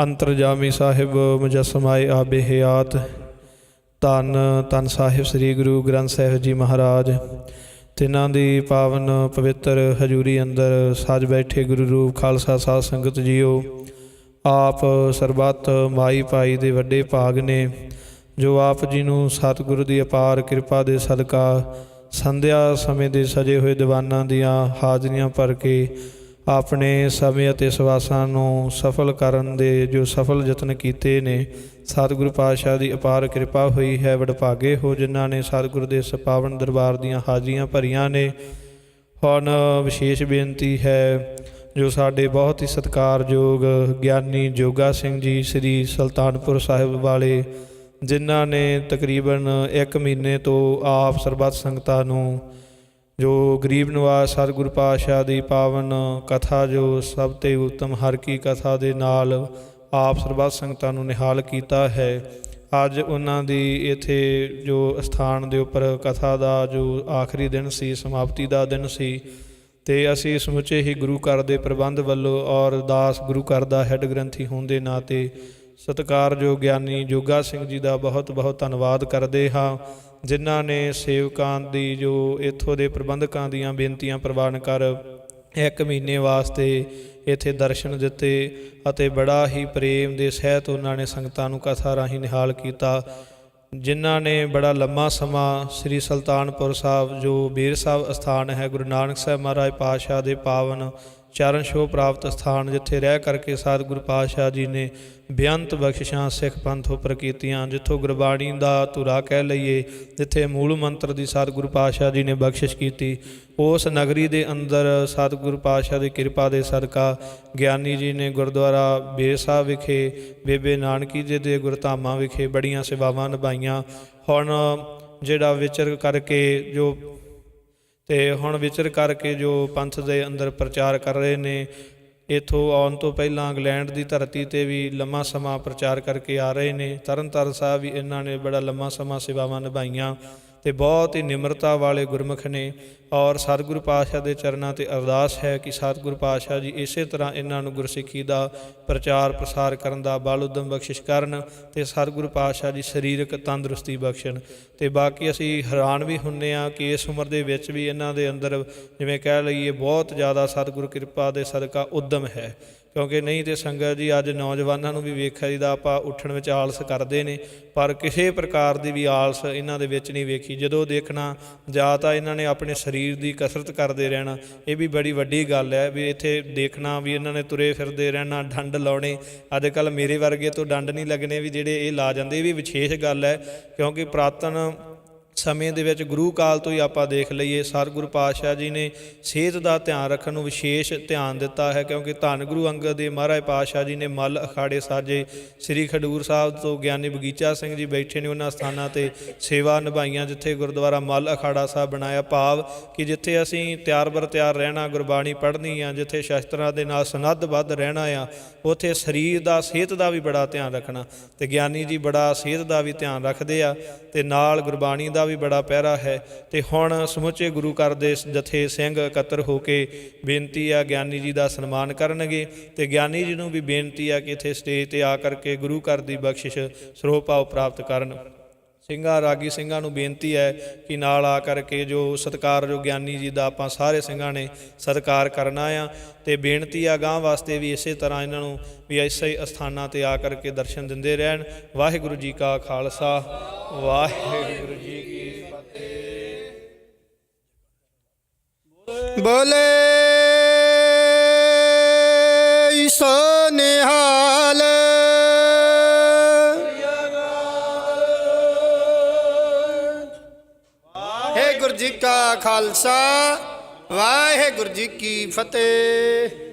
ਅੰਤਰਜਾਮੀ ਸਾਹਿਬ, ਮੁਜਸਮਾਏ ਆਬੇ ਹਯਾਤ। ਧੰਨ ਧੰਨ ਸਾਹਿਬ ਸ੍ਰੀ ਗੁਰੂ ਗ੍ਰੰਥ ਸਾਹਿਬ ਜੀ ਮਹਾਰਾਜ। ਤਿਨਾਂ ਦੀ ਪਾਵਨ ਪਵਿੱਤਰ ਹਜੂਰੀ ਅੰਦਰ ਸਾਜ ਬੈਠੇ ਗੁਰੂ ਰੂਪ ਖਾਲਸਾ ਸਾਧ ਸੰਗਤ ਜੀਓ। ਆਪ ਸਰਬੱਤ ਮਾਈ ਭਾਈ ਦੇ ਵੱਡੇ ਭਾਗ ਨੇ, ਜੋ ਆਪ ਜੀ ਨੂੰ ਸਤਿਗੁਰੂ ਦੀ ਅਪਾਰ ਕਿਰਪਾ ਦੇ ਸਦਕਾ ਸੰਧਿਆ ਸਮੇਂ ਦੇ ਸਜੇ ਹੋਏ ਦੀਵਾਨਾਂ ਦੀਆਂ ਹਾਜ਼ਰੀਆਂ ਭਰ ਕੇ ਆਪਣੇ ਸਮੇਂ ਅਤੇ ਸਵਾਸਾਂ ਨੂੰ ਸਫਲ ਕਰਨ ਦੇ ਜੋ ਸਫਲ ਯਤਨ ਕੀਤੇ ਨੇ, ਸਤਿਗੁਰੂ ਪਾਤਸ਼ਾਹ ਦੀ ਅਪਾਰ ਕਿਰਪਾ ਹੋਈ ਹੈ। ਵਡਭਾਗੇ ਹੋ ਜਿਨ੍ਹਾਂ ਨੇ ਸਤਿਗੁਰੂ ਦੇ ਇਸ ਪਾਵਨ ਦਰਬਾਰ ਦੀਆਂ ਹਾਜ਼ਰੀਆਂ ਭਰੀਆਂ ਨੇ। ਹੁਣ ਵਿਸ਼ੇਸ਼ ਬੇਨਤੀ ਹੈ, ਜੋ ਸਾਡੇ ਬਹੁਤ ਹੀ ਸਤਿਕਾਰਯੋਗ ਗਿਆਨੀ ਜੋਗਾ ਸਿੰਘ ਜੀ, ਸ੍ਰੀ ਸੁਲਤਾਨਪੁਰ ਸਾਹਿਬ ਵਾਲੇ, ਜਿਨ੍ਹਾਂ ਨੇ ਤਕਰੀਬਨ 1 ਮਹੀਨੇ ਤੋਂ ਆਪ ਸਰਬੱਤ ਸੰਗਤਾਂ ਨੂੰ ਜੋ ਗਰੀਬ ਨਿਵਾਸ, ਸਤਿਗੁਰੂ ਪਾਤਸ਼ਾਹ ਦੀ ਪਾਵਨ ਕਥਾ, ਜੋ ਸਭ ਤੇ ਉਤਮ ਹਰ ਕੀ ਕਥਾ ਦੇ ਨਾਲ ਆਪ ਸਰਬੱਤ ਸੰਗਤਾਂ ਨੂੰ ਨਿਹਾਲ ਕੀਤਾ ਹੈ। ਅੱਜ ਉਹਨਾਂ ਦੀ ਇੱਥੇ ਜੋ ਸਥਾਨ ਦੇ ਉੱਪਰ ਕਥਾ ਦਾ ਜੋ ਆਖਰੀ ਦਿਨ ਸੀ, ਸਮਾਪਤੀ ਦਾ ਦਿਨ ਸੀ, ਤੇ ਅਸੀਂ ਸਮੁੱਚੇ ਹੀ ਗੁਰੂ ਘਰ ਦੇ ਪ੍ਰਬੰਧ ਵੱਲੋਂ ਔਰ ਦਾਸ ਗੁਰੂ ਘਰ ਦਾ ਹੈੱਡ ਗ੍ਰੰਥੀ ਹੋਣ ਦੇ ਨਾਤੇ ਸਤਿਕਾਰਯੋਗ ਗਿਆਨੀ ਜੋਗਾ ਸਿੰਘ ਜੀ ਦਾ ਬਹੁਤ ਬਹੁਤ ਧੰਨਵਾਦ ਕਰਦੇ ਹਾਂ, ਜਿਨ੍ਹਾਂ ਨੇ ਸੇਵਕਾਂ ਦੀ ਜੋ ਇੱਥੋਂ ਦੇ ਪ੍ਰਬੰਧਕਾਂ ਦੀਆਂ ਬੇਨਤੀਆਂ ਪ੍ਰਵਾਨ ਕਰ ਇੱਕ ਮਹੀਨੇ ਵਾਸਤੇ ਇੱਥੇ ਦਰਸ਼ਨ ਦਿੱਤੇ ਅਤੇ ਬੜਾ ਹੀ ਪ੍ਰੇਮ ਦੇ ਸਹਿਤ ਉਹਨਾਂ ਨੇ ਸੰਗਤਾਂ ਨੂੰ ਕਥਾ ਰਾਹੀਂ ਨਿਹਾਲ ਕੀਤਾ, ਜਿਨ੍ਹਾਂ ਨੇ ਬੜਾ ਲੰਮਾ ਸਮਾਂ ਸ੍ਰੀ ਸੁਲਤਾਨਪੁਰ ਸਾਹਿਬ ਜੋ ਬੀਰ ਸਾਹਿਬ ਅਸਥਾਨ ਹੈ ਗੁਰੂ ਨਾਨਕ ਸਾਹਿਬ ਮਹਾਰਾਜ ਪਾਤਸ਼ਾਹ ਦੇ ਪਾਵਨ ਚਰਨ ਛੋਹ ਪ੍ਰਾਪਤ ਸਥਾਨ ਜਿੱਥੇ ਰਹਿ ਕਰਕੇ ਸਤਿਗੁਰੂ ਪਾਤਸ਼ਾਹ ਜੀ ਨੇ ਬੇਅੰਤ ਬਖਸ਼ਿਸ਼ਾਂ ਸਿੱਖ ਪੰਥ ਉੱਪਰ ਕੀਤੀਆਂ, ਜਿੱਥੋਂ ਗੁਰਬਾਣੀ ਦਾ ਧੁਰਾ ਕਹਿ ਲਈਏ, ਜਿੱਥੇ ਮੂਲ ਮੰਤਰ ਦੀ ਸਤਿਗੁਰੂ ਪਾਤਸ਼ਾਹ ਜੀ ਨੇ ਬਖਸ਼ਿਸ਼ ਕੀਤੀ। ਉਸ ਨਗਰੀ ਦੇ ਅੰਦਰ ਸਤਿਗੁਰੂ ਪਾਤਸ਼ਾਹ ਦੀ ਕਿਰਪਾ ਦੇ ਸਦਕਾ ਗਿਆਨੀ ਜੀ ਨੇ ਗੁਰਦੁਆਰਾ ਬੇਰ ਵਿਖੇ, ਬੇਬੇ ਨਾਨਕੀ ਜੀ ਦੇ ਗੁਰਧਾਮਾਂ ਵਿਖੇ ਬੜੀਆਂ ਸੇਵਾਵਾਂ ਨਿਭਾਈਆਂ। ਹੁਣ ਜਿਹੜਾ ਵਿਚਰ ਕਰਕੇ ਜੋ ਤੇ ਹੁਣ ਵਿਚਰ ਕਰਕੇ ਜੋ ਪੰਥ ਦੇ ਅੰਦਰ ਪ੍ਰਚਾਰ ਕਰ ਰਹੇ ਨੇ, ਇਥੋਂ ਆਉਣ ਤੋਂ ਪਹਿਲਾਂ ਇੰਗਲੈਂਡ ਦੀ ਧਰਤੀ ਤੇ ਵੀ ਲੰਮਾ ਸਮਾਂ ਪ੍ਰਚਾਰ ਕਰਕੇ ਆ ਰਹੇ ਨੇ। ਤਰਨਤਾਰਨ ਸਾਹਿਬ ਵੀ ਇਹਨਾਂ ਨੇ ਬੜਾ ਲੰਮਾ ਸਮਾਂ ਸੇਵਾਵਾਂ ਨਿਭਾਈਆਂ। ਤੇ ਬਹੁਤ ਹੀ ਨਿਮਰਤਾ ਵਾਲੇ ਗੁਰਮੁਖ ਨੇ ਔਰ ਸਤਿਗੁਰੂ ਪਾਤਸ਼ਾਹ ਦੇ ਚਰਨਾਂ ਤੇ ਅਰਦਾਸ ਹੈ ਕਿ ਸਤਿਗੁਰੂ ਪਾਤਸ਼ਾਹ ਜੀ ਇਸੇ ਤਰ੍ਹਾਂ ਇਹਨਾਂ ਨੂੰ ਗੁਰਸਿੱਖੀ ਦਾ ਪ੍ਰਚਾਰ ਪ੍ਰਸਾਰ ਕਰਨ ਦਾ ਬਲ ਉਦਮ ਬਖਸ਼ਿਸ਼ ਕਰਨ ਤੇ ਸਤਿਗੁਰੂ ਪਾਤਸ਼ਾਹ ਜੀ ਸਰੀਰਕ ਤੰਦਰੁਸਤੀ ਬਖਸ਼ਣ। ਤੇ ਬਾਕੀ ਅਸੀਂ ਹੈਰਾਨ ਵੀ ਹੁੰਨੇ ਆ ਕਿ ਇਸ ਉਮਰ ਦੇ ਵਿੱਚ ਵੀ ਇਹਨਾਂ ਦੇ ਅੰਦਰ ਜਿਵੇਂ ਕਹਿ ਲਈਏ ਬਹੁਤ ਜ਼ਿਆਦਾ ਸਤਿਗੁਰੂ ਕਿਰਪਾ ਦੇ ਸਦਕਾ ਉਦਮ ਹੈ। ਕਿਉਂਕਿ ਨਹੀਂ ਤੇ ਸੰਗਤ ਜੀ, ਅੱਜ ਨੌਜਵਾਨਾਂ ਨੂੰ ਵੀ ਵੇਖਿਆ ਜੀ, ਦਾ ਆਪਾਂ ਉੱਠਣ ਵਿੱਚ ਆਲਸ ਕਰਦੇ ਨੇ, ਪਰ ਕਿਸੇ ਪ੍ਰਕਾਰ ਦੀ ਵੀ ਆਲਸ ਇਹਨਾਂ ਦੇ ਵਿੱਚ ਨਹੀਂ ਵੇਖੀ। ਜਦੋਂ ਦੇਖਣਾ, ਜਾਂ ਤਾਂ ਇਹਨਾਂ ਨੇ ਆਪਣੇ ਸਰੀਰ ਦੀ ਕਸਰਤ ਕਰਦੇ ਰਹਿਣਾ, ਇਹ ਵੀ ਬੜੀ ਵੱਡੀ ਗੱਲ ਹੈ ਵੀ ਇੱਥੇ ਦੇਖਣਾ ਵੀ ਇਹਨਾਂ ਨੇ ਤੁਰੇ ਫਿਰਦੇ ਰਹਿਣਾ, ਡੰਡ ਲਾਉਣੇ ਅੱਜ ਕੱਲ ਮੇਰੇ ਵਰਗੇ ਤੋਂ ਡੰਡ ਨਹੀਂ ਲੱਗਣੇ ਵੀ ਜਿਹੜੇ ਇਹ ਲਾ ਜਾਂਦੇ, ਇਹ ਵੀ ਵਿਸ਼ੇਸ਼ ਗੱਲ ਹੈ, ਕਿਉਂਕਿ ਪ੍ਰਾਤਨ ਸਮੇਂ ਦੇ ਵਿੱਚ ਗੁਰੂ ਕਾਲ ਤੋਂ ਹੀ ਆਪਾਂ ਦੇਖ ਲਈਏ, ਸਤਿਗੁਰੂ ਪਾਤਸ਼ਾਹ ਜੀ ਨੇ ਸਿਹਤ ਦਾ ਧਿਆਨ ਰੱਖਣ ਨੂੰ ਵਿਸ਼ੇਸ਼ ਧਿਆਨ ਦਿੱਤਾ ਹੈ, ਕਿਉਂਕਿ ਧੰਨ ਗੁਰੂ ਅੰਗਦ ਦੇ ਮਹਾਰਾਜ ਪਾਤਸ਼ਾਹ ਜੀ ਨੇ ਮੱਲ ਅਖਾੜੇ ਸਾਜੇ, ਸ੍ਰੀ ਖਡੂਰ ਸਾਹਿਬ ਤੋਂ ਗਿਆਨੀ ਬਗੀਚਾ ਸਿੰਘ ਜੀ ਬੈਠੇ ਨੇ ਉਹਨਾਂ ਸਥਾਨਾਂ ਤੇ ਸੇਵਾ ਨਿਭਾਈਆਂ, ਜਿੱਥੇ ਗੁਰਦੁਆਰਾ ਮੱਲ ਅਖਾੜਾ ਸਾਹਿਬ ਬਣਾਇਆ ਭਾਵ ਕਿ ਜਿੱਥੇ ਅਸੀਂ ਤਿਆਰ ਬਰ ਤਿਆਰ ਰਹਿਣਾ, ਗੁਰਬਾਣੀ ਪੜ੍ਹਨੀ ਆ, ਜਿੱਥੇ ਸ਼ਸਤਰਾਂ ਦੇ ਨਾਲ ਸਨੱਧਬੱਧ ਰਹਿਣਾ ਆ, ਉਥੇ ਸਰੀਰ ਦਾ, ਸਿਹਤ ਦਾ ਵੀ ਬੜਾ ਧਿਆਨ ਰੱਖਣਾ। ਤੇ ਗਿਆਨੀ ਜੀ ਬੜਾ ਸਿਹਤ ਦਾ ਵੀ ਧਿਆਨ ਰੱਖਦੇ ਆ, ਤੇ ਨਾਲ ਗੁਰਬਾਣੀ ਦਾ ਵੀ ਬੜਾ ਪਹਿਰਾ ਹੈ। ਤੇ ਹੁਣ ਸਮੁੱਚੇ ਗੁਰੂ ਘਰ ਦੇ ਜਥੇ ਸਿੰਘ ਇਕੱਤਰ ਹੋ ਕੇ ਬੇਨਤੀ ਆ ਗਿਆਨੀ ਜੀ ਦਾ ਸਨਮਾਨ ਕਰਨਗੇ। ਤੇ ਗਿਆਨੀ ਜੀ ਨੂੰ ਵੀ ਬੇਨਤੀ ਆ ਕਿ ਇੱਥੇ ਸਟੇਜ ਤੇ ਆ ਕਰਕੇ ਗੁਰੂ ਘਰ ਦੀ ਬਖਸ਼ਿਸ਼ ਸਰੋਪਾਉ ਪ੍ਰਾਪਤ ਕਰਨ। ਸਿੰਘਾਂ, ਰਾਗੀ ਸਿੰਘਾਂ ਨੂੰ ਬੇਨਤੀ ਹੈ ਕਿ ਨਾਲ ਆ ਕਰਕੇ ਜੋ ਸਤਿਕਾਰਯੋਗ ਗਿਆਨੀ ਜੀ ਦਾ ਆਪਾਂ ਸਾਰੇ ਸਿੰਘਾਂ ਨੇ ਸਤਿਕਾਰ ਕਰਨਾ ਆ। ਤੇ ਬੇਨਤੀ ਆ ਗਾਂ ਵਾਸਤੇ ਵੀ ਇਸੇ ਤਰ੍ਹਾਂ ਇਹਨਾਂ ਨੂੰ ਵੀ ਐਸੇ ਹੀ ਅਸਥਾਨਾਂ ਤੇ ਆ ਕਰਕੇ ਦਰਸ਼ਨ ਦਿੰਦੇ ਰਹਿਣ। ਵਾਹਿਗੁਰੂ ਜੀ ਕਾ ਖਾਲਸਾ, ਵਾਹਿਗੁਰੂ ਜੀ ਬੋਲੇ ਸੋ ਨਿਹਾਲ ਹੈ ਗੁਰੂ ਜੀ ਕਾ ਖਾਲਸਾ ਵਾਹਿਗੁਰੂ ਜੀ ਕੀ ਫਤਿਹ।